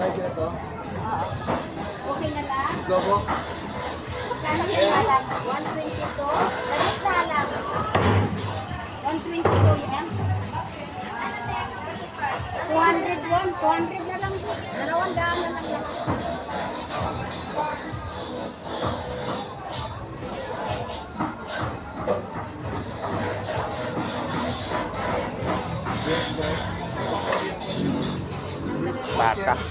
ito. Oo. Okay na lang? Globo. Kano yung halang? 122? Ganit na halang. 122 yan? 200 yun. 200 na lang. Dalawang daan na lang batata.